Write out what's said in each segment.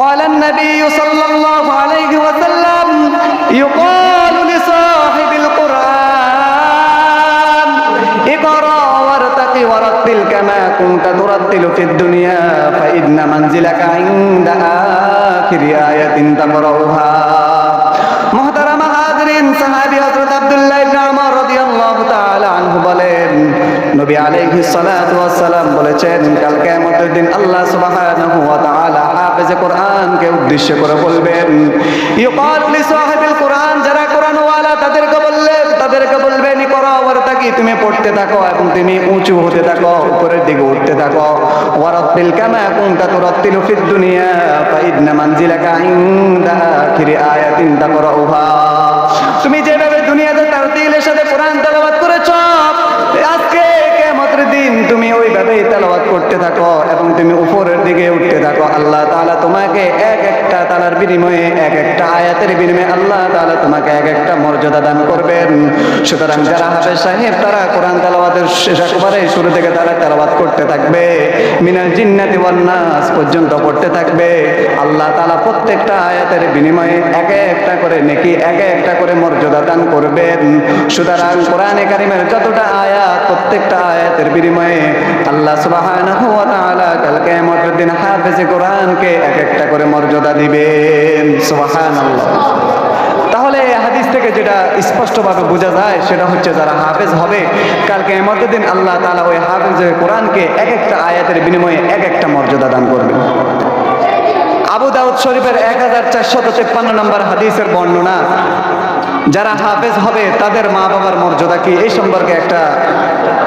قال النبي صلى الله عليه وسلم يقال لصاحب القرآن اقرأ وارتق ورتل كما كنت ترتل في الدنيا فإن منزلك عند آخر آية تقرأها محترم হাজরিন সাহাবী হযরত আব্দুল্লাহ ইবনে আমর রাদিয়াল্লাহু তাআলা আনহু বলেন নবী আলাইহিস সালাতু ওয়াস সালাম বলেছেন, কাল কিয়ামতের দিন আল্লাহ সুবহানাহু ওয়া তাআলা কোরআনকে উদ্দেশ্য করে বলবেন, ইউকাল লি সাহিবিল কোরআন, যারা কোরআন ওয়ালা তাদেরকে বললেন, তাদেরকে বলবেন করো ওয়ারতাকি তুমি পড়তে থাকো এবং তুমি উঁচু হতে থাকো, উপরের দিকে উঠতে থাকো। ওয়ারাত্তিল কামা কুনতা তুরাত্তিলু ফিদ দুনিয়া ফাইদনা মানজিলাকা ইনদা আখিরি আয়াতিন তাকরাউহা। তুমি যেভাবে দুনিয়াতে তারতিলের সাথে কোরআন তেলাওয়াত থাকো এবং তুমি উপরের দিকে উঠতে থাকো। আল্লাহ তাআলা তোমাকে এক একটা তালার বিনিময়ে এক একটা আয়াতের বিনিময়ে আল্লাহ তাআলা তোমাকে এক একটা মর্যাদা দান করবেন। সুতরাং যারা হাফেজ সাহেব, তারা কোরআন তেলাওয়াতের শেষ একেবারে শুরু থেকে তারা তেলাওয়াত করতে থাকবে। মিনাল জিন্নাতি ওয়ান নাস পর্যন্ত পড়তে থাকবে। আল্লাহ তাআলা প্রত্যেকটা আয়াতের বিনিময়ে এক একটা করে নেকি, এক একটা করে মর্যাদা দান করবেন। সুতরাং কোরআনে কারিমের যতটা আয়াত, প্রত্যেকটা আয়াতের বিনিময়ে আল্লাহ সুবহানাহু হাফেজে এক একটা তাহলে হাদিস থেকে যেটা স্পষ্টভাবে বোঝা যায়, সেটা হচ্ছে যারা হাফেজ হবে কালকে আল্লাহ তাআলা ওই হাফেজের কোরআনকে এক একটা আয়াতের বিনিময়ে এক একটা মর্যাদা দান করবেন। আবু দাউদ শরীফের এক হাজার চারশত তেপ্পান্ন নম্বর হাদিসের বর্ণনা, যারা হাফেজ হবে, তাদের মা বাবার মর্যাদা কি? এই সম্পর্কে একটা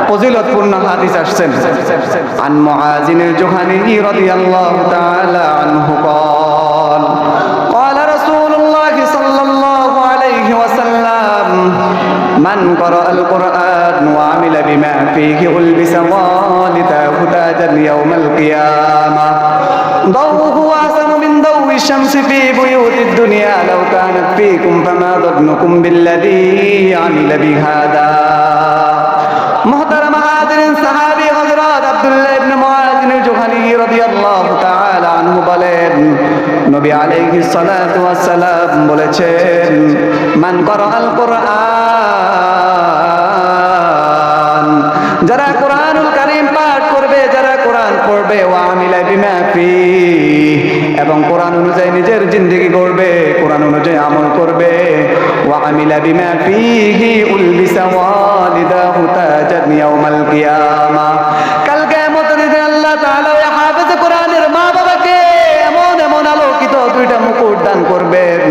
ফজিলতপূর্ণ হাদিস আসছেন আন মুআজিনুল জুহানি রাদিয়াল্লাহু তাআলা আনহু قال قال رسول الله صلى الله عليه وسلم من قرأ القرآن وعمل بما فيه ألبس والداه تاجا يوم القيامة ضوءه أحسن من ضوء الشمس في بيوت الدنيا لو كانت فيكم فما ظنكم بالذي عمل بهذا মহতারা মাহাদিন সাহাবি হযরত আব্দুল্লাহ ইবনে মুআজ ইবনে জুহানি রাদিয়াল্লাহু তাআলা আনহু বলেন, নবী আলাইহিস সালাতু ওয়াস সালাম বলেছেন, মান করা আল কোরআন দান করবেন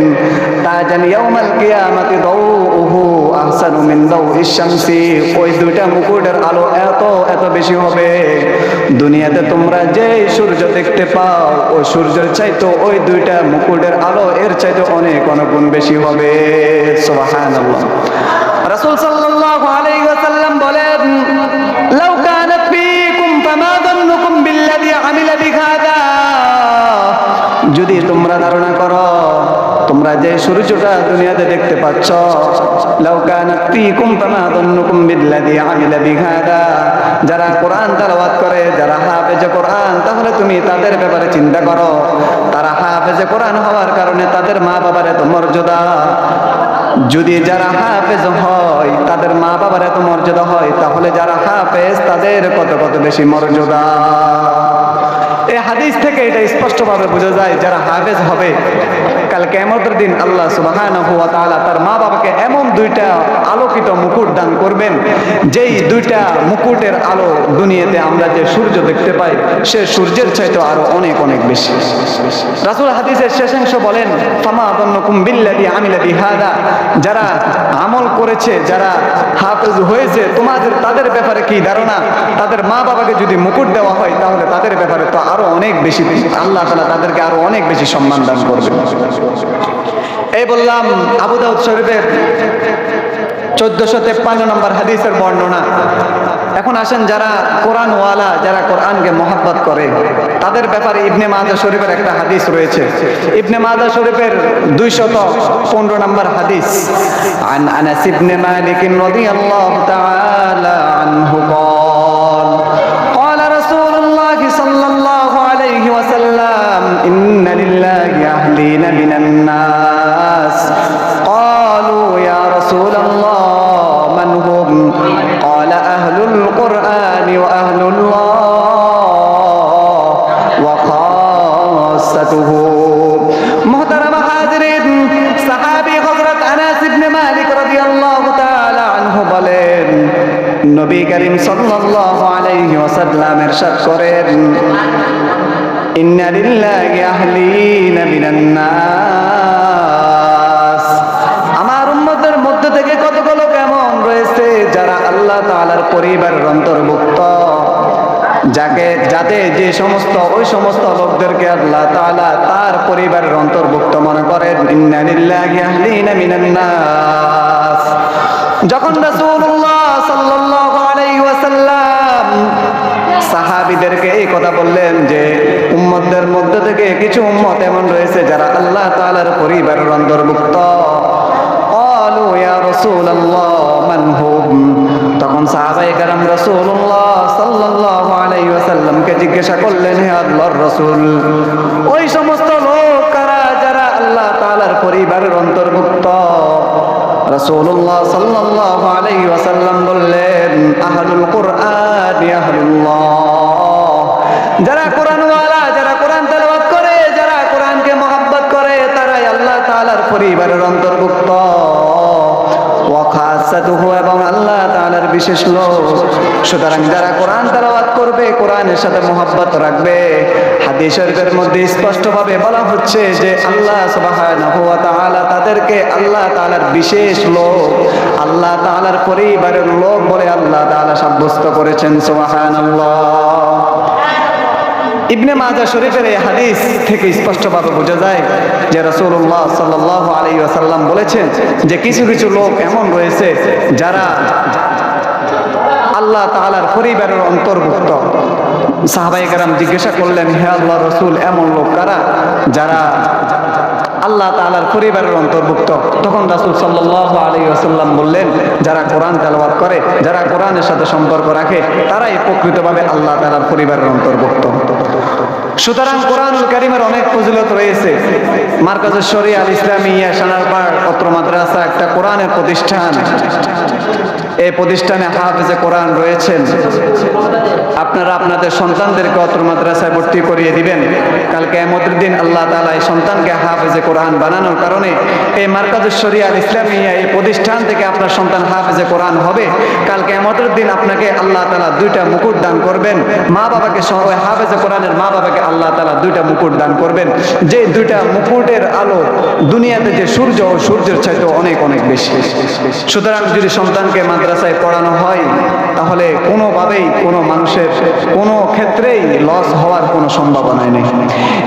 তাজান ইয়াউমাল কিয়ামাতি দাউহু আহসানু মিন দাউইশ শামসি। ওই দুইটা মুকুটের আলো এত এত বেশি হবে। দুনিয়াতে তোমরা যে সূর্য দেখতে পাও, ওই সূর্যের চাইতো ওই দুইটা মুকুটের আলো এর চাইতে অনেক অনেক গুণ বেশি হবে। সুবহানাল্লাহ। রাসূল সাল্লাল্লাহু আলাইহি ওয়াসাল্লাম বলেন, লাউ কানাত ফীকুম ফামা যান্নুকুম বিল্লাযী আমিলা বিহাদা যদি তোমরা ধারণা করো। তোমরা যে সূর্যটা দুনিয়াতে দেখতে পাচ্ছ যারা কোরআন তেলাওয়াত করে, যারা হাফেজে কোরআন, তাহলে তুমি তাদের ব্যাপারে চিন্তা করো। তারা হাফেজে কোরআন হওয়ার কারণে তাদের মা বাবার এত মর্যাদা। যদি যারা হাফেজ হয়, তাদের মা বাবার এত মর্যাদা হয়, তাহলে যারা হাফেজ, তাদের কত কত বেশি মর্যাদা। এই হাদিস থেকে এটা স্পষ্টভাবে বোঝা যায়, যারা হাফেজ হবে, কাল কেমতের দিন আল্লাহ তাআলা তার মা বাবাকে এমন দুইটা আলোকিত মুকুট দান করবেন, যেই দুইটা মুকুটের আলো দুনিয়াতে আমরা যে সূর্য দেখতে পাই, সে সূর্যের চাইতে আরও অনেক অনেক বেশি। রাসূল হাদিসের শেষাংশ বলেন, ফামা আযান্নুকুম বিল্লাযী আমিলা বিহাদা যারা আমল করেছে, যারা হাফেজ হয়েছে, তোমাদের, তাদের ব্যাপারে কি ধারণা? তাদের মা বাবাকে যদি মুকুট দেওয়া হয়, তাহলে তাদের ব্যাপারে তো আরও আরও অনেক বেশি আল্লাহ তালা তাদেরকে আরও অনেক বেশি সম্মান দান করবে। এই বললাম, আবু দাউদ শরীফের চোদ্দশো তেপ্পান্ন নম্বর হাদিসের বর্ণনা। এখন আসেন যারা কোরআন ওয়ালা যারা কোরআনকে মহাব্বত করে, তাদের ব্যাপারে ইবনে মাদা শরীফের একটা হাদিস রয়েছে। ইবনে মাদা শরীফের দুইশত পনেরো নম্বর হাদিস, আন আনাস ইবনে মালিক রাদিয়াল্লাহু তাআলা আনহু إن لله أهلين من الناس قالوا يا رسول الله من هم قال أهل القرآن وأهل الله وخاصته محترم حاضرين صحابي حضرت أنس بن مالك رضي الله تعالى عنه বলেন নবী করিম সাল্লাল্লাহু আলাইহি ওয়াসাল্লাম ارشاد করে আমার উম্মতের মধ্যে থেকে কতগুলো কেমন রয়েছে যারা আল্লাহ তাআলার পরিবারের অন্তর্ভুক্ত? যাকে, যাতে যে সমস্ত, ওই সমস্ত লোকদেরকে আল্লাহ তাআলা তার পরিবারের অন্তর্ভুক্ত মনে করেন যখন ওয়াসাল্লাম সাহাবিদেরকে এই কথা বললেন যে, উম্মতদের মধ্যে থেকে কিছু উম্মত এমন রয়েছে যারা আল্লাহ তালার পরিবারের অন্তর্ভুক্ত। তখন সাহাবাই কারাম রসুল্লাহ সাল্লাহ আলাইসাল্লামকে জিজ্ঞাসা করলেন, হে আল্লাহর রসুল, ওই সমস্ত লোক কারা যারা আল্লাহ তালার পরিবারের অন্তর্ভুক্ত? রসুল্লাহ সাল্লাহ আলাই ওয়াসাল্লাম বললেন আহলুল কোরআন আহলুল্লাহ। যারা কোরআনওয়ালা, যারা কোরআন তেলাওয়াত করে, যারা কোরআনকে মহব্বত করে, তারাই আল্লাহ তাআলার পরিবারের অন্তর্ভুক্ত। ওয়াখাসাতুহু এবং আল্লাহ তাআলার বিশেষ লোক। সুতরাং যারা কোরআন তেলাওয়াত করবে কোরআনের সাথে মহব্বত রাখবে। হাদিস শরীফের মধ্যে স্পষ্টভাবে বলা হচ্ছে যে আল্লাহ সুবহানাহু ওয়া তাআলা তাদেরকে আল্লাহ তাআলার বিশেষ লোক, আল্লাহ তাআলার পরিবারের লোক বলে আল্লাহ তাআলা সাব্যস্ত করেছেন, সুবহানাল্লাহ। ইবনে মাজা শরীফের এই হাদিস থেকে স্পষ্টভাবে বোঝা যায় যে রাসূলুল্লাহ সাল্লাল্লাহু আলাইহি ওয়াসাল্লাম বলেছেন যে কিছু কিছু লোক এমন রয়েছে যারা আল্লাহ তাআলার পরিবারের অন্তর্ভুক্ত। সাহাবাই কারাম জিজ্ঞাসা করলেন, হে আল্লাহ রসুল, এমন লোক কারা যারা আল্লাহ তাআলার পরিবারের অন্তর্ভুক্ত? তখন রাসুল সাল্লাহ আলী আসাল্লাম বললেন, যারা কোরআন তেলাওয়াত করে যারা কোরআনের সাথে সম্পর্ক রাখে, তারাই প্রকৃতভাবে আল্লাহ তাআলার পরিবারের অন্তর্ভুক্ত। সুতরাং কোরআনুল কারিমের অনেক ফজিলত রয়েছে। মার্কাজের শরিয়া আল ইসলামিয়া সানারপাড় অত্র মাদ্রাসা, একটা কোরআনের প্রতিষ্ঠান। এই প্রতিষ্ঠানে হাফেজে কোরআন রয়েছেন। আপনারা আপনাদের সন্তানদেরকে অত্র মাদ্রাসায় ভর্তি করিয়ে দিবেন। কালকে এমতের দিন আল্লাহ তালা এই সন্তানকে হাফেজে কোরআন বানানোর কারণে এই মার্কাজের শরিয়া আল ইসলামিয়া এই প্রতিষ্ঠান থেকে আপনার সন্তান হাফেজে কোরআন হবে। কালকে এমতের দিন আপনাকে আল্লাহ তালা দুইটা মুকুট দান করবেন। মা বাবাকে সহ হাফেজে কোরআনের মা বাবাকে আল্লাহ তালা দুইটা মুকুট দান করবেন। যে দুইটা মুকুটের আলো দুনিয়াতে যে সূর্য, ও সূর্যের চাইতে অনেক অনেক বেশি। সুতরাং যদি সন্তানকে মাদ্রাসায় পড়ানো হয়, তাহলে কোনোভাবেই কোনো মানুষের কোনো ক্ষেত্রেই লস হওয়ার কোনো সম্ভাবনাই নেই।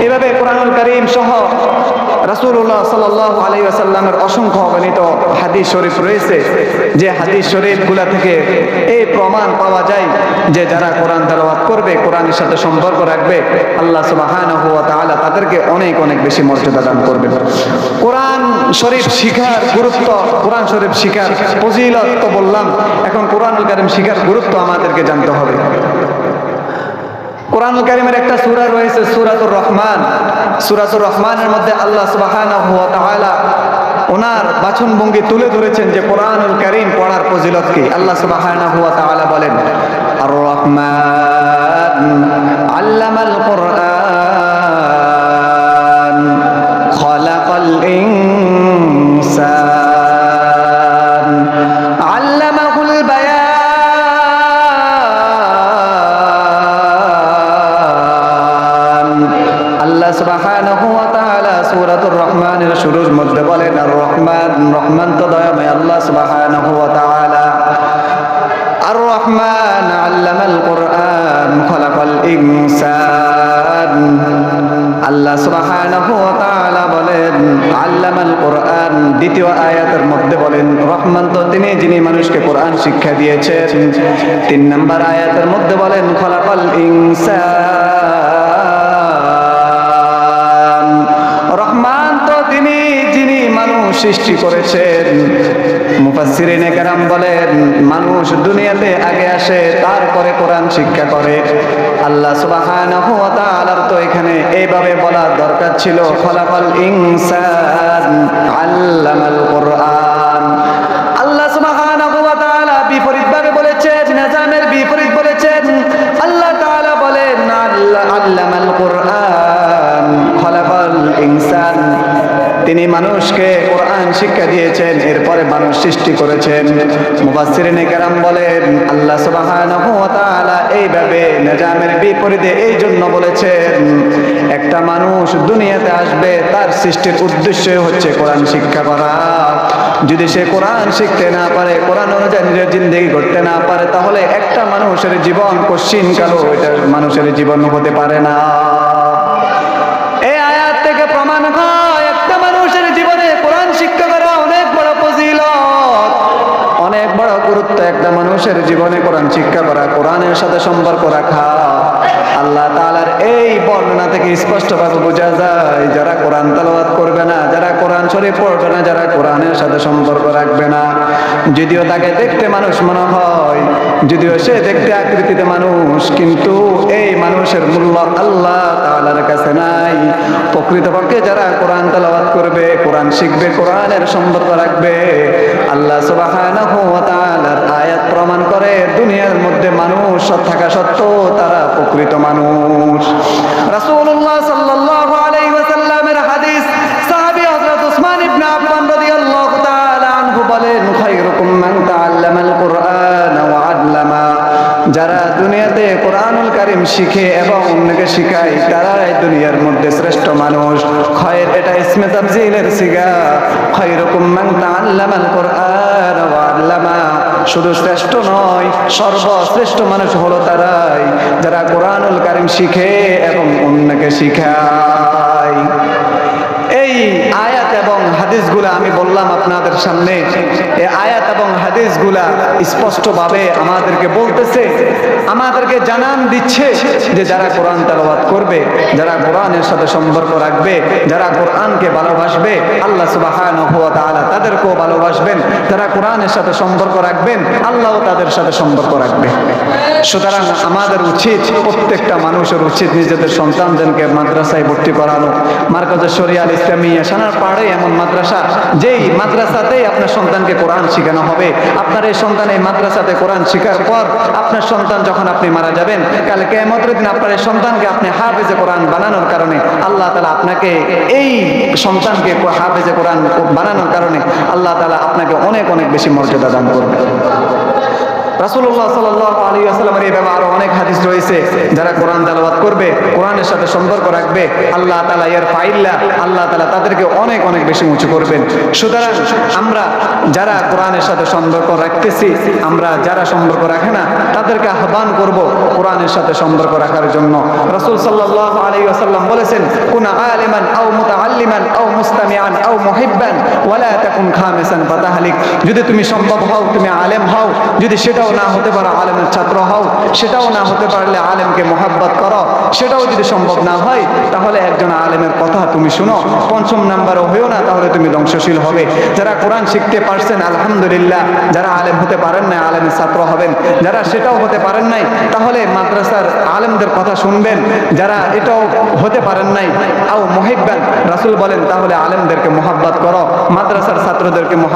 এভাবে কোরআনুল করিম সহ রাসূলুল্লাহ সাল্লাল্লাহু আলাইহি ওয়াসাল্লামের অসংখ্য অগণিত হাদিস শরীফ রয়েছে। যে হাদিস শরীফগুলা থেকে এই প্রমাণ পাওয়া যায় যে যারা কোরআন তেলাওয়াত করবে, কোরআনের সাথে সম্পর্ক রাখবে, আল্লাহ সুবহানাহু ওয়া তাআলা তাদেরকে অনেক অনেক বেশি মর্যাদা দান করবে। কোরআন শরীফ শিখার গুরুত্ব, কোরআন শরীফ শিখার ফজিলত তো বললাম, এখন কোরআনুল কারীম শিখার গুরুত্ব আমাদেরকে জানতে হবে। কোরআনুল কারিমের একটা সূরা রয়েছে সূরাতুর রহমান। সূরাতুর রহমানের মধ্যে আল্লাহ তাআলা ওনার বাচন ভঙ্গি তুলে ধরেছেন যে কোরআনুল করিম পড়ার ফজিলত কি আল্লাহ তাআলা বলেন আর রহমান আল্লামাল কোরআন বলেন, আল্লামাল কোরআন দ্বিতীয় আয়াতের মধ্যে বলেন, রহমান তো তিনি যিনি মানুষকে কোরআন শিক্ষা তিন নম্বর আয়াতের মধ্যে বলেন মানুষ সৃষ্টি করেছেন। মুফাসসিরিনে কেরাম বলেন, মানুষ দুনিয়াতে আগে আসে, তারপরে কোরআন শিক্ষা করে। আল্লাহ সুবহানাহু ওয়া তাআলার তো এখানে এইভাবে বলার দরকার ছিল খলাকাল ইনসান আল্লামাল কোরআন। আল্লাহ সুবহানাহু ওয়া তাআলা বিপরীতভাবে বলেছেন, নিজামের বিপরীত বলেছেন, আল্লাহ তাআলা বলেন আল্লাহ আল্লামাল কোরআন খলাক তিনি মানুষকে কোরআন শিক্ষা দিয়েছেন, এরপরে মানুষ সৃষ্টি করেছেন। মুবাসসিরিনে কেরাম বলেন, আল্লাহ সুবহানাহু এইভাবে নিজামের বিপরীতে এই জন্য বলেছেন, একটা মানুষ দুনিয়াতে আসবে, তার সৃষ্টির উদ্দেশ্য হচ্ছে কোরআন শিক্ষা করা। যদি সে কোরআন শিখতে না পারে, কোরআন অনুযায়ী জিন্দগি করতে না পারে, তাহলে একটা মানুষের জীবন কশ্চিন কালো এটা মানুষের জীবন হতে পারে না। মানুষের জীবনে কোরআন শিক্ষা করা, কোরআনের সাথে সম্পর্ক রাখা, আল্লাহ তাআলার এই বর্ণনা থেকে স্পষ্টভাবে বোঝা যায়, যারা কোরআন তালাওয়াত করবে না, যারা কোরআন শরীফ পড়বে না, যারা কোরআনের সাথে সম্পর্ক রাখবে না। যদিও তাকে দেখতে মানুষ মনে হয়, যদিও সে দেখতে আকৃতিতে মানুষ, কিন্তু এই মানুষের মূল্য আল্লাহ তাআলার কাছে নাই। প্রকৃতপক্ষে যারা কোরআন তালাবাদ করবে, কোরআন শিখবে, কোরআনের সম্পর্ক রাখবে, আল্লাহ সুবাহ আয়াত প্রমাণ করে দুনিয়ার মধ্যে মানুষ থাকা সত্ত্বেও তারা প্রকৃত মানুষ। রাসূলুল্লাহ কোরআনুল কারিম শিখে এবং অন্যকে শিখায় তারাই দুনিয়ার মধ্যে শ্রেষ্ঠ মানুষ। খয়ের এটা ইসমে তাবজিলের সিগা। খয়রুকুম মান তাআল্লামাল কুরআন ওয়া আল্লামা। শুধু শ্রেষ্ঠ নয়, সর্বশ্রেষ্ঠ মানুষ হলো তারাই, যারা কোরআনুল কারিম শিখে এবং অন্যকে শিখায়। এই হাদিসগুলা আমি বললাম আপনাদের সামনে। এই আয়াত এবং হাদিসগুলা স্পষ্টভাবে আমাদেরকে বলতেছে, আমাদেরকে জানান দিচ্ছে যে যারা কোরআন তালাবাত করবে, যারা কোরআনের সাথে সম্পর্ক রাখবে, যারা কোরআনকে ভালোবাসবে, আল্লাহ তাআলা তাদেরকেও ভালোবাসবেন। যারা কোরআনের সাথে সম্পর্ক রাখবেন, আল্লাহও তাদের সাথে সম্পর্ক রাখবে। সুতরাং আমাদের উচিত, প্রত্যেকটা মানুষের উচিত নিজেদের সন্তানদেরকে মাদ্রাসায় ভর্তি করানো। মার্কাজের শরিয়াল ইসলামিয়া, সানার পাড়ে এমন মাদ্রাসা যেই মাদ্রাসাতেই আপনার সন্তানকে কোরআন শেখানো হবে, আপনার এই সন্তান এই মাদ্রাসাতে কোরআন শেখার পর আপনার সন্তান যখন আপনি মারা যাবেন, কাল কেমতের দিন আপনার এই সন্তানকে আপনি হাফেজে কোরআন বানানোর কারণে, আল্লাহ তালা আপনাকে এই সন্তানকে হাফেজে কোরআন বানানোর কারণে আল্লাহ তালা আপনাকে অনেক অনেক বেশি মর্যাদা দান করবে। রাসূলুল্লাহ সাল্লাল্লাহু আলাইহি ওয়াসাল্লামের এই ব্যাপারে আরও অনেক হাদিস রয়েছে। যারা কোরআন তেলাওয়াত করবে, কোরআনের সাথে সম্পর্ক রাখবে, আল্লাহ তাআলা এর ফাইল্লা আল্লাহ তাআলা তাদেরকে অনেক অনেক বেশি উঁচু করবেন। সুতরাং আমরা যারা কোরআনের সাথে সম্পর্ক রাখতেছি, আমরা যারা সম্পর্ক রাখে না, তাদেরকে আহ্বান করব কোরআনের সাথে সম্পর্ক রাখার জন্য। রাসূল সাল্লাল্লাহু আলাইহি ওয়াসাল্লাম বলেছেন, কুনা আলিমান আও মুতাআল্লিমান আও মুস্তামিআন আও মুহিব্বান, ওয়ালা তাকুন খামিসান ফাতাহলিক। যদি তুমি সম্ভব হও, তুমি আলেম হও, যদি সেটাও না হতে পারো আলেমের ছাত্র হও, সেটাও না হতে পারলে আলেমকে মোহাব্বত করো, সেটাও যদি সম্ভব না হয়, তাহলে একজন আলেমের কথা তুমি শুনো। পঞ্চম নাম্বারও হয়েও না, তাহলে তুমি ধ্বংসশীল হবে। যারা কোরআন শিখতে পারছেন, আলহামদুলিল্লাহ, যারা আলেম হতে পারেন না আলেমের ছাত্র হবেন। যারা সেটাও হতে পারেন নাই, তাহলে মাদ্রাসার আলেমদের কথা শুনবেন। যারা এটাও হতে পারেন নাই, আও মহিব্বান, রাসুল বলেন, তাহলে আলেমদেরকে মোহাব্বত করো, মাদ্রাসার ছাত্রদেরকে মোহাব্বত